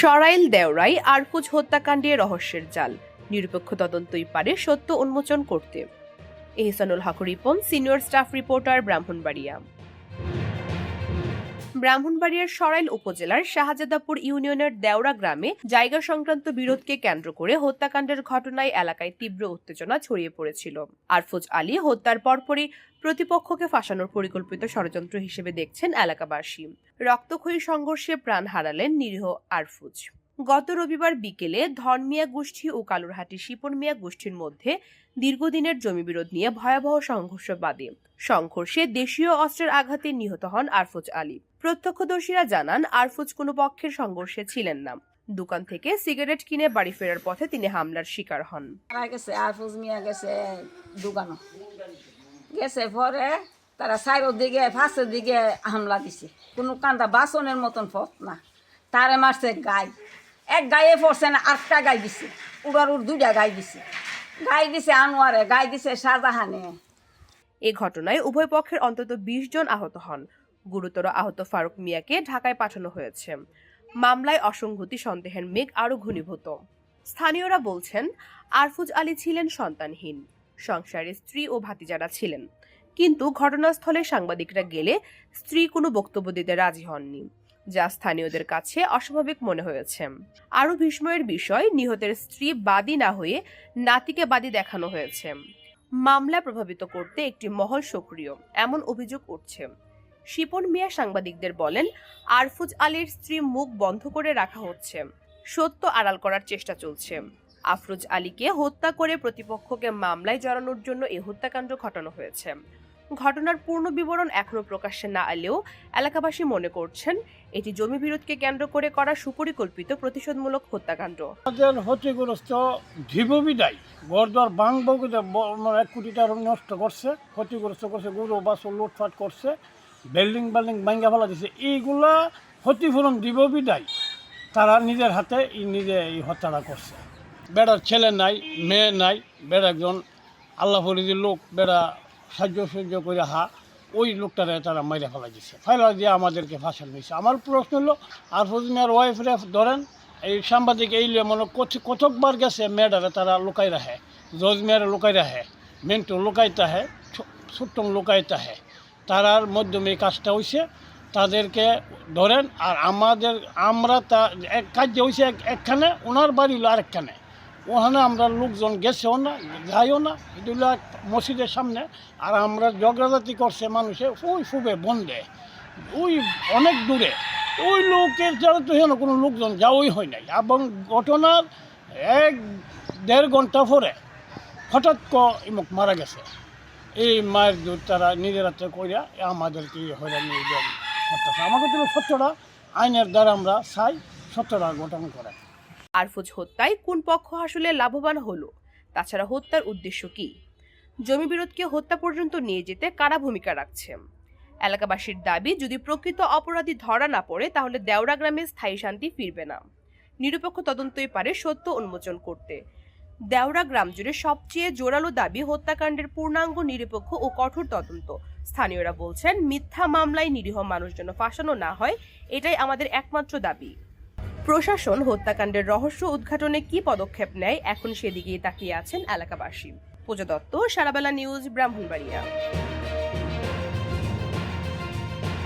সরাইল দেওরাই আরকুজ হত্যাকাণ্ডে রহস্যের জাল। নিরপেক্ষ তদন্তই পারে সত্য উন্মোচন করতে। Ehsanul Haque Ripon, senior staff reporter, Brahmanbaria. ব্রাহ্মণবাড়িয়ার সরাইল উপজেলার শাহজাদাপুর ইউনিয়নের দেওরা গ্রামে জায়গা সংক্রান্ত বিরোধকে কেন্দ্র করে হত্যাকাণ্ডের ঘটনায় এলাকায় তীব্র উত্তেজনা ছড়িয়ে পড়েছিল। আরফুজ আলী হত্যার পরপরই প্রতিপক্ষকে ফাঁসানোর পরিকল্পিত ষড়যন্ত্র হিসেবে দেখছেন এলাকাবাসী। রক্তক্ষয়ী সংঘর্ষে প্রাণ হারালেন নিরীহ আরফুজ। গত রবিবার বিকেলে ধর্মিয়া গোষ্ঠী ও কালুরহাটি শিপন মিয়া গোষ্ঠীর মধ্যে দীর্ঘদিনের জমি বিরোধ নিয়ে ভয়াবহ সংঘর্ষ বাদে সংঘর্ষে দেশীয় অস্ত্রের আঘাতে নিহত হন আরফুজ আলী। প্রত্যক্ষদর্শীরা জানান আরফুজ কোনো পক্ষের সংঘর্ষে ছিলেন না। দোকান থেকে সিগারেট কিনে বাড়ি ফেরার পথে তিনি হামলার শিকার হন। গেছে আরফুজ মিয়া গেছে দোকানো। গেছে পরে তারা সাইডের দিকে ফাঁসের দিকে হামলা দিছে। কোনো কান্দা বাসনের মতন পথ না। তারে মারছে গাই। এক গায়ে পড়ছে না আটটা গাই দিছে। উড়ার উড় দুইটা গাই দিছে। গাই দিছে আনোয়ারে গাই দিছে শাহজাহানে। এ ঘটনায় উভয় পক্ষের অন্তত বিশ জন আহত হন। গুরুতর আহত ফারুক মিয়াকে ঢাকায় পাঠানো হয়েছে। মামলায় অসংগতি সন্দেহের মেঘ আরও ঘনীভূত। স্থানীয়রা বলছেন, আরফুজ আলী ছিলেন সন্তানহীন, সংসারে স্ত্রী ও ভাতিজারা ছিলেন। কিন্তু ঘটনাস্থলে সাংবাদিকরা গেলে স্ত্রী কোনো বক্তব্য দিতে রাজি হননি, যা স্থানীয়দের কাছে অস্বাভাবিক মনে হয়েছে। আরও বিস্ময়ের বিষয়, নিহতের স্ত্রী বাদী না হয়ে নাতিকে বাদী দেখানো হয়েছে। মামলা প্রভাবিত করতে একটি মহল সক্রিয়, এমন অভিযোগ উঠছে। শিপন মিয়া সাংবাদিকদের বলেন, আরফুজ আলীর স্ত্রী মুখ বন্ধ করে রাখা হচ্ছে। সত্য আড়াল করার চেষ্টা চলছে। আফরোজ আলীকে হত্যা করে প্রতিপক্ষকে মামলায় জড়ানোর জন্য এই হত্যাকাণ্ড ঘটানো হয়েছে। ঘটনার পূর্ণ বিবরণ এখনও প্রকাশ্যে না এলেও এলাকাবাসী মনে করছেন, এটি জমি বিরোধকে কেন্দ্র করে করা সুপরিকল্পিত প্রতিশোধমূলক হত্যাকাণ্ড। আমাদের ক্ষতিগ্রস্ত বাংবকে মানে এক কোটি টাকা নষ্ট করছে, ক্ষতিগ্রস্ত করছে, গরু, বাছর লুটফাট করছে। বিল্ডিং বিল্ডিং ভাঙ্গা ফেলা দিছে। এইগুলা ক্ষতিপূরণ দিব বিদায়। তারা নিজের হাতে নিজে এই হত্যাটা করছে। বেড়ার ছেলে নাই, মেয়ে নাই, বেড়া একজন আল্লাহ ফরিদির লোক, বেড়া সাহায্য সহ্য করে হা, ওই লোকটারে তারা মাইরে ফেলা দিচ্ছে ফেলা দিয়ে আমাদেরকে ফাঁসানো হয়েছে। আমার প্রশ্ন হলো, আর ফজিনার ওয়াইফরে ধরেন, এই সাংবাদিক এই মনে কত- কতকবার গেছে মেয়েটারে তারা লুকাই রাখে জজ মেয়েরা লুকাই রাখে মেন্টু লুকাইতে হয় ছোট্ট লুকাইতে হয় তারার মাধ্যমে কাজটা হয়েছে তাদেরকে ধরেন, আর আমাদের, আমরা তা, এক কাজ হয়েছে এক- একখানে, ওনার বাড়ি হলো আরেকখানে। ওখানে আমরা লোকজন গেছেও না যাইও না এগুলো এক মসজিদের সামনে। আর আমরা জগ্রাজাতি করছে মানুষে, ওই ফুবে বন্ধে ওই অনেক দূরে। ওই লোকের ছাড়া তো হেন কোনো লোকজন যাওয়াই হয় নাই। এবং ঘটনার এক দেড় ঘণ্টা পরে হঠাৎ ক ইমুক মারা গেছে। এই মায়ের দুধ তারা নিজের কইরা আমাদেরকে হয়রানি করতেছে। আমাকে তো সত্যটা আইনের দ্বারা আমরা চাই, সত্যটা গঠন করে। আরফুজ হত্যায় কোন পক্ষ আসলে লাভবান হলো? তাছাড়া হত্যার উদ্দেশ্য কি? জমি বিরোধকে হত্যা পর্যন্ত নিয়ে যেতে কারা ভূমিকা রাখছে? এলাকাবাসীর দাবি, যদি প্রকৃত অপরাধী ধরা না পড়ে, তাহলে দেওড়া গ্রামে স্থায়ী শান্তি ফিরবে না। নিরপেক্ষ তদন্তই পারে সত্য উন্মোচন করতে। দেওরা গ্রাম জুড়ে সবচেয়ে জোরালো দাবি হত্যাকাণ্ডের পূর্ণাঙ্গ, নিরপেক্ষ ও কঠোর তদন্ত। স্থানীয়রা বলছেন, মিথ্যা মামলায় নিরীহ মানুষ যেন ফাঁসানো না হয়, এটাই আমাদের একমাত্র দাবি। প্রশাসন হত্যাকাণ্ডের রহস্য উদ্ঘাটনে কি পদক্ষেপ নেয়, এখন সেদিকেই তাকিয়ে আছেন এলাকাবাসী। পূজা দত্ত, সারাবেলা নিউজ, ব্রাহ্মণবাড়িয়া।